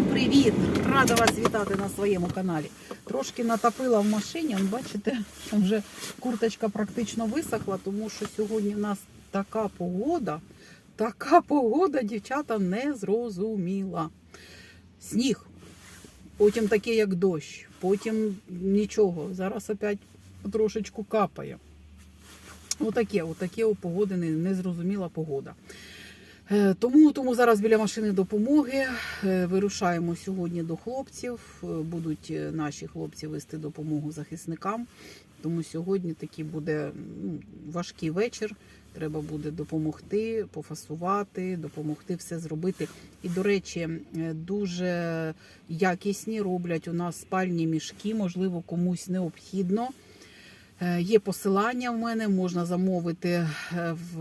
Всім привіт! Рада вас вітати на своєму каналі. Трошки натопила в машині, бачите, вже курточка практично висохла, тому що сьогодні в нас така погода, така погода, дівчата, не зрозуміла. Сніг, потім таке, як дощ, потім нічого. Зараз опять трошечку капає. Отаке, отаке у погоди незрозуміла погода. Е, Тому, тому зараз біля машини допомоги е, вирушаємо сьогодні до хлопців. Е, Будуть наші хлопці вести допомогу захисникам. Тому сьогодні такий буде ну, важкий вечір. Треба буде допомогти, пофасувати, допомогти все зробити. І, до речі, дуже якісні роблять у нас спальні мішки, можливо, комусь необхідно. Е, Є посилання в мене, можна замовити е, в,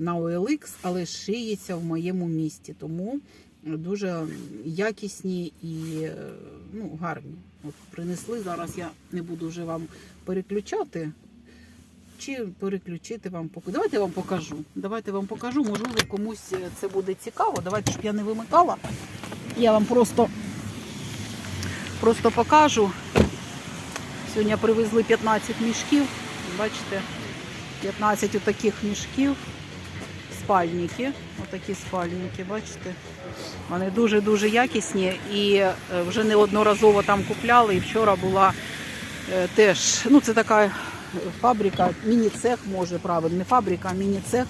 на OLX, але шиється в моєму місті. Тому дуже якісні і е, ну, гарні. От принесли. Зараз я не буду вже вам переключати. Чи переключити вам. Давайте я вам покажу. Давайте вам покажу. Можливо, комусь це буде цікаво. Давайте, щоб я не вимикала. Я вам просто, просто покажу. Сьогодні привезли 15 мішків. Бачите, 15 отаких мішків. Спальники. Отакі спальники, бачите. Вони дуже-дуже якісні і е, вже неодноразово там купляли. І вчора була е, теж, ну це така фабрика, міні-цех, може правильно, не фабрика, а міні-цех,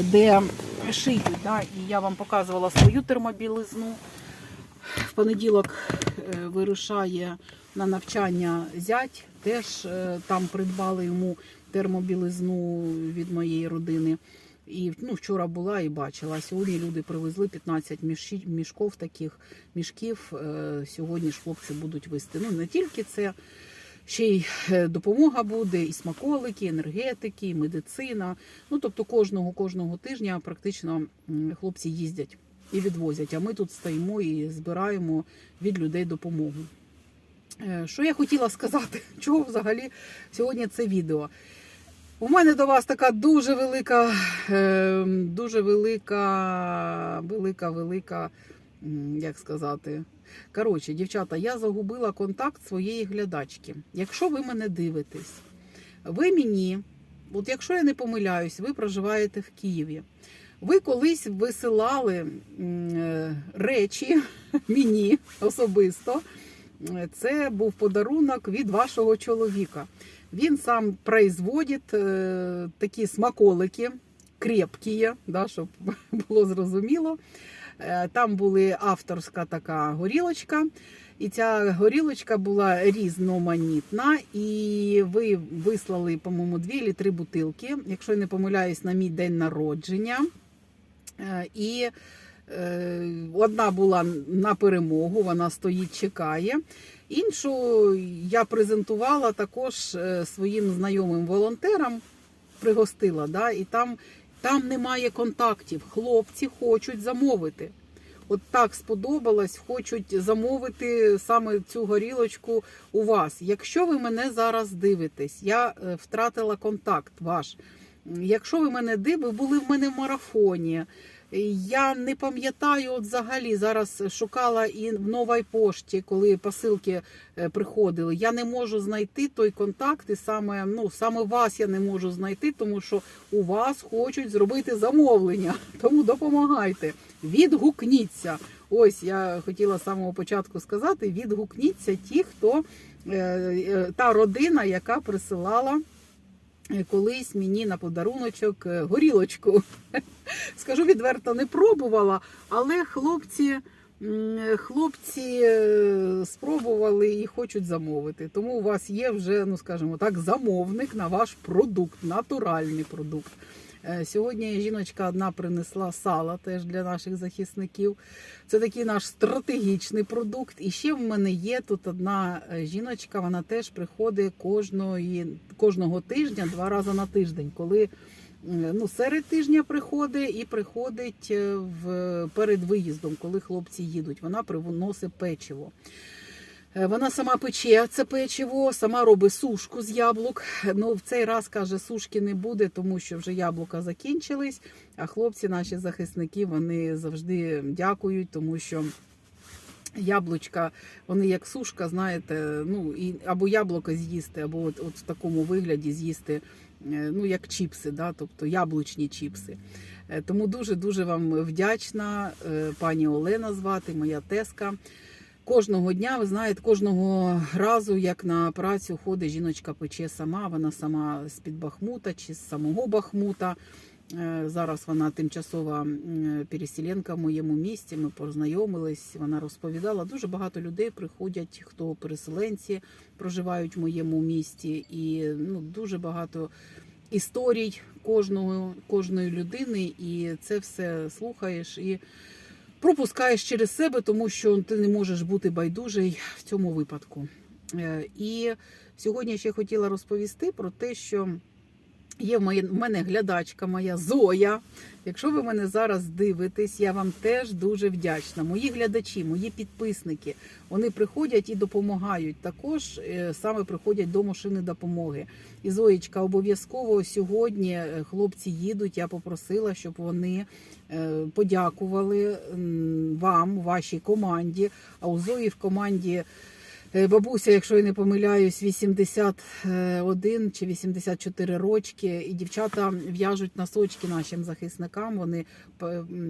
де шиють. Да? І я вам показувала свою термобілизну. В понеділок е, вирушає на навчання зять. Теж е, там придбали йому термобілизну від моєї родини. І ну, вчора була і бачила. Сьогодні люди привезли 15 міші- мішків таких мішків. Е, Сьогодні ж хлопці будуть вести. Ну не тільки це, ще й е, допомога буде, і смаколики, і енергетики, і медицина. Ну тобто кожного кожного тижня практично хлопці їздять і відвозять. А ми тут стоїмо і збираємо від людей допомогу. Е, Що я хотіла сказати? Чого взагалі сьогодні це відео? У мене до вас така дуже велика, е, дуже велика, велика, велика, як сказати. Коротше, дівчата, я загубила контакт своєї глядачки. Якщо ви мене дивитесь, ви мені, от якщо я не помиляюсь, ви проживаєте в Києві. Ви колись висилали е, речі мені особисто. Це був подарунок від вашого чоловіка. Він сам производить е, такі смаколики, крепкі, да, щоб було зрозуміло. Е, Там була авторська така горілочка, і ця горілочка була різноманітна. І ви вислали, по-моєму, дві чи три бутилки, якщо я не помиляюсь, на мій день народження. Е, І одна була на перемогу, вона стоїть, чекає. Іншу я презентувала також е, своїм знайомим волонтерам, пригостила, да, і там, там немає контактів. Хлопці хочуть замовити. От так сподобалось, хочуть замовити саме цю горілочку у вас. Якщо ви мене зараз дивитесь, я е, втратила контакт ваш. Якщо ви мене дивите, ви були в мене в марафоні. Я не пам'ятаю, от взагалі зараз шукала і в новій пошті, коли посилки е, приходили. Я не можу знайти той контакт, і саме ну саме вас я не можу знайти, тому що у вас хочуть зробити замовлення. Тому допомагайте, відгукніться. Ось я хотіла з самого початку сказати: відгукніться ті, хто е, е, та родина, яка присилала. Е, Колись мені на подаруночок е, горілочку. Скажу відверто, не пробувала, але хлопці, хлопці е, спробували і хочуть замовити. Тому у вас є вже, ну скажімо так, замовник на ваш продукт, натуральний продукт. Е, Сьогодні жіночка одна принесла сала теж для наших захисників. Це такий наш стратегічний продукт. І ще в мене є тут одна е, жіночка, вона теж приходить кожної, кожного тижня, два рази на тиждень, коли е, ну, серед тижня приходить і приходить в, перед виїздом, коли хлопці їдуть. Вона приносить печиво. Е, Вона сама пече це печиво, сама робить сушку з яблук. Ну, в цей раз каже, сушки не буде, тому що вже яблука закінчились. А хлопці, наші захисники, вони завжди дякують, тому що Яблучка, вони як сушка, знаєте, ну і або яблуко з'їсти, або от, от в такому вигляді з'їсти, е, ну як чіпси, да, тобто яблучні чіпси. Е, Тому дуже дуже вам вдячна, пані Олена звати, моя теска. Кожного дня, ви знаєте, кожного разу, як на працю ходить, жіночка пече сама, вона сама з-під Бахмута чи з самого Бахмута. Е, Зараз вона тимчасова переселенка в моєму місті. Ми познайомились. Вона розповідала. Дуже багато людей приходять, хто переселенці проживають в моєму місті, і ну дуже багато історій кожного кожної людини. І це все слухаєш і пропускаєш через себе, тому що ти не можеш бути байдужий в цьому випадку. Е, І сьогодні я ще хотіла розповісти про те, що. Є в мене глядачка моя Зоя. Якщо ви мене зараз дивитесь, я вам теж дуже вдячна. Мої глядачі, мої підписники, вони приходять і допомагають. Також е, саме приходять до машини допомоги. І Зоєчка, обов'язково сьогодні е, хлопці їдуть. Я попросила, щоб вони е, подякували вам, вашій команді. А у Зої в команді. Е, Бабуся, якщо я не помиляюсь, 81 чи 84 рочки, і дівчата в'яжуть носочки нашим захисникам. Вони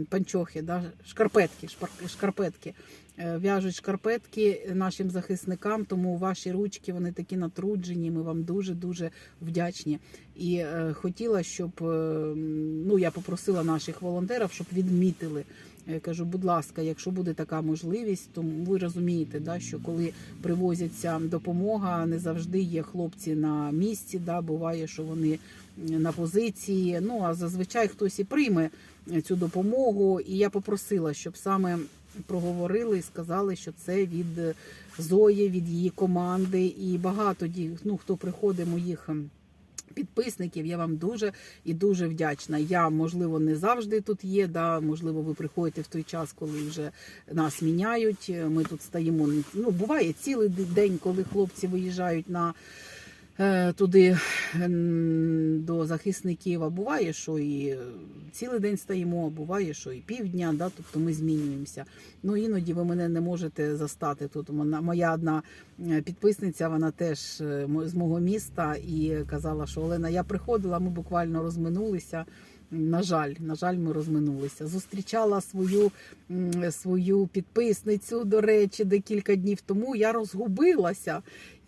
панчохи, да, шкарпетки, шкарпетки. Е, В'яжуть шкарпетки нашим захисникам, тому ваші ручки вони такі натруджені. Ми вам дуже дуже вдячні. І е, хотіла, щоб ну я попросила наших волонтерів, щоб відмітили. Я кажу, будь ласка, якщо буде така можливість, то ви розумієте, да, що коли привозяться допомога, не завжди є хлопці на місці. Да, буває, що вони на позиції. Ну а зазвичай хтось і прийме цю допомогу. І я попросила, щоб саме проговорили і сказали, що це від Зої, від її команди, і багато ну, хто приходить моїх. Підписників, я вам дуже і дуже вдячна. Я, можливо, не завжди тут є. Да, можливо, ви приходите в той час, коли вже нас міняють. Ми тут стаємо. Ну, буває цілий день, коли хлопці виїжджають на туди до захисників. А буває, що і е, цілий день стоїмо, а буває, що і півдня. Да, тобто ми змінюємося. Ну іноді ви мене не можете застати. Тут моя одна е, підписниця, вона теж е, з мого міста і казала, що Олена, я приходила, ми буквально розминулися. На жаль, на жаль, ми розминулися. Зустрічала свою, свою підписницю, до речі, декілька днів тому. Я розгубилася.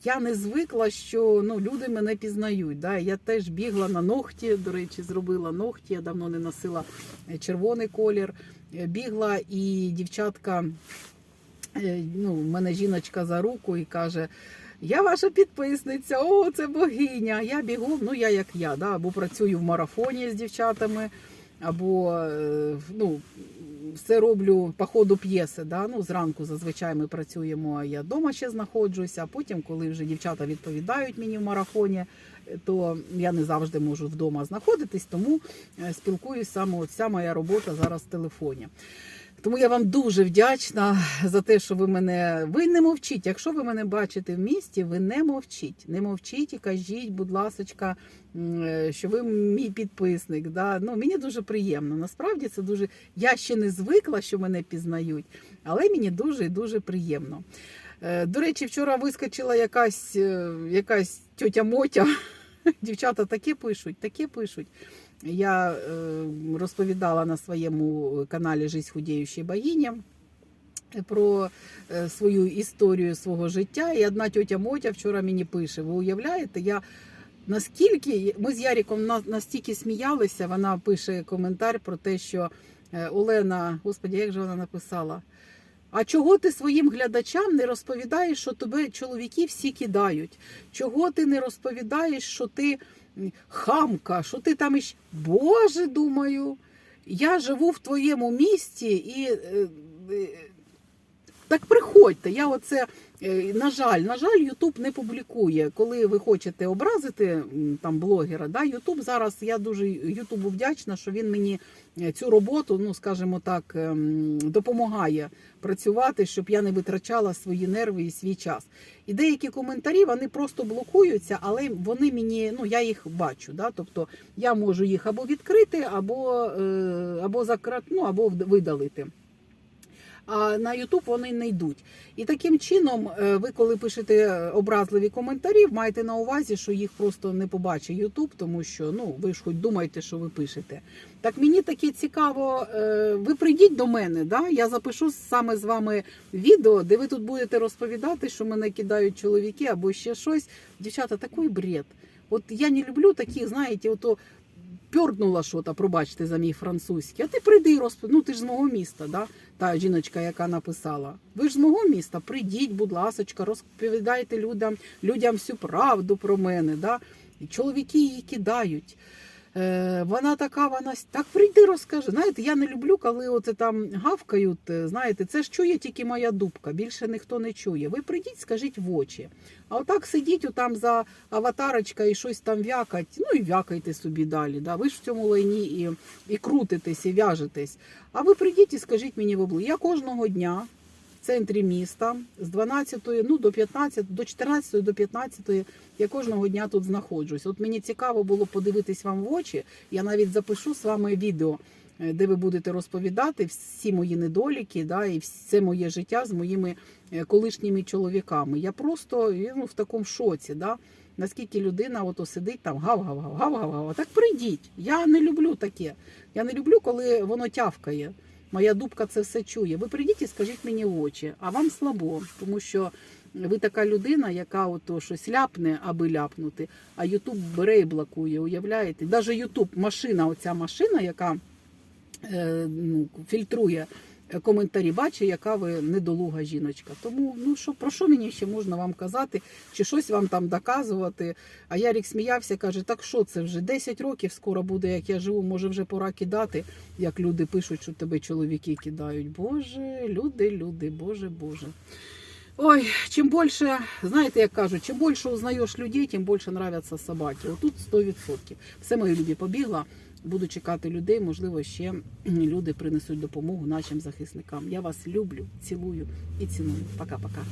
Я не звикла, що ну, люди мене пізнають. Да? Я теж бігла на ногті, до речі, зробила ногті. Я давно не носила е, червоний колір. Е, Бігла, і дівчатка, е, ну, мене жіночка за руку і каже. Я ваша підписниця, о, це богиня. Я бігом, ну я як я, да, або працюю в марафоні з дівчатами, або е, ну, все роблю по ходу п'єси. Да? Ну, зранку зазвичай ми працюємо, а я вдома ще знаходжуся, а потім, коли вже дівчата відповідають мені в марафоні, то я не завжди можу вдома знаходитись, тому е, спілкуюсь саме от вся моя робота зараз в телефоні. Тому я вам дуже вдячна за те, що ви мене. Ви не мовчіть. Якщо ви мене бачите в місті, ви не мовчіть. Не мовчіть і кажіть, будь ласочка, е, що ви мій підписник. Да? Ну, мені дуже приємно. Насправді це дуже. Я ще не звикла, що мене пізнають, але мені дуже і дуже приємно. Е, До речі, вчора вискочила якась, е, якась тьотя Мотя. Дівчата таке пишуть, таке пишуть. Я е, розповідала на своєму каналі Жизнь худіючої богині про е, свою історію свого життя. І одна тьотя Мотя вчора мені пише: ви уявляєте, я наскільки ми з Яріком настільки сміялися, вона пише коментар про те, що е, Олена, господі, як же вона написала? А чого ти своїм глядачам не розповідаєш, що тебе чоловіки всі кидають? Чого ти не розповідаєш, що ти хамка, що ти там іще. Боже, думаю, я живу в твоєму місті і. е, е, Так приходьте. Я оце, на жаль, на жаль, Ютуб не публікує. Коли ви хочете образити там блогера, да, Ютуб зараз я дуже Ютубу вдячна, що він мені е, цю роботу, ну скажімо так, ем, допомагає працювати, щоб я не витрачала свої нерви і свій час. І деякі коментарі вони просто блокуються, але вони мені, ну я їх бачу. Да? Тобто я можу їх або відкрити, або, е, або закра... ну, або видалити. А на Ютуб вони не йдуть. І таким чином, е, ви, коли пишете образливі коментарі, маєте на увазі, що їх просто не побачить Ютуб, тому що ну ви ж хоч думаєте, що ви пишете. Так мені таке цікаво. е, Ви прийдіть до мене, да? я запишу саме з вами відео, де ви тут будете розповідати, що мене кидають чоловіки або ще щось. Дівчата, такий бред. От я не люблю таких, знаєте, ото пьорнула що-то, пробачте за мій французький. А ти прийди розповідай. Ну ти ж з мого міста, да? та жіночка, яка написала. Ви ж з мого міста, прийдіть, будь ласочка, розповідайте людям, людям всю правду про мене. Да? І чоловіки її кидають. Е, вона така, вона так прийди, розкажи. Знаєте, я не люблю, коли оце там гавкають. е, Знаєте, це ж чує тільки моя дубка. Більше ніхто не чує. Ви прийдіть, скажіть в очі. А отак сидіть отам за аватарочка і щось там вякать. Ну і вякайте собі далі. Да? Ви ж в цьому лайні і, і крутитесь, і в'яжетесь. А ви прийдіть і скажіть мені в обличчя. Я кожного дня центрі міста з 12 ну, до 15, до 14 до 15 я кожного дня тут знаходжусь. От мені цікаво було подивитись вам в очі. Я навіть запишу з вами відео, е, де ви будете розповідати всі мої недоліки, да, і все моє життя з моїми е, колишніми чоловіками. Я просто ну, в такому шоці. Да? Наскільки людина ото сидить там гав-гав-гав, гав-гав-гав. Так прийдіть. Я не люблю таке. Я не люблю, коли воно тявкає. Моя дубка це все чує. Ви прийдіть і скажіть мені в очі, а вам слабо, тому що ви така людина, яка ото щось ляпне, аби ляпнути, а Ютуб бере і блокує. Уявляєте? Навіть Ютуб, машина, оця машина, яка е, ну, фільтрує коментарі, бачить, яка ви недолуга жіночка. Тому ну що про що мені ще можна вам казати, чи щось вам там доказувати? А Ярік сміявся, каже: так що це вже 10 років скоро буде, як я живу, може вже пора кидати, як люди пишуть, що тебе чоловіки кидають. Боже, люди, люди, Боже, Боже. Ой, чим більше, знаєте, як кажуть, чим більше узнаєш людей, тим більше нравляться собаки. Отут 100%. Все мої любі побігла. Буду чекати людей. Можливо, ще люди принесуть допомогу нашим захисникам. Я вас люблю, цілую і ціную. Пока-пока.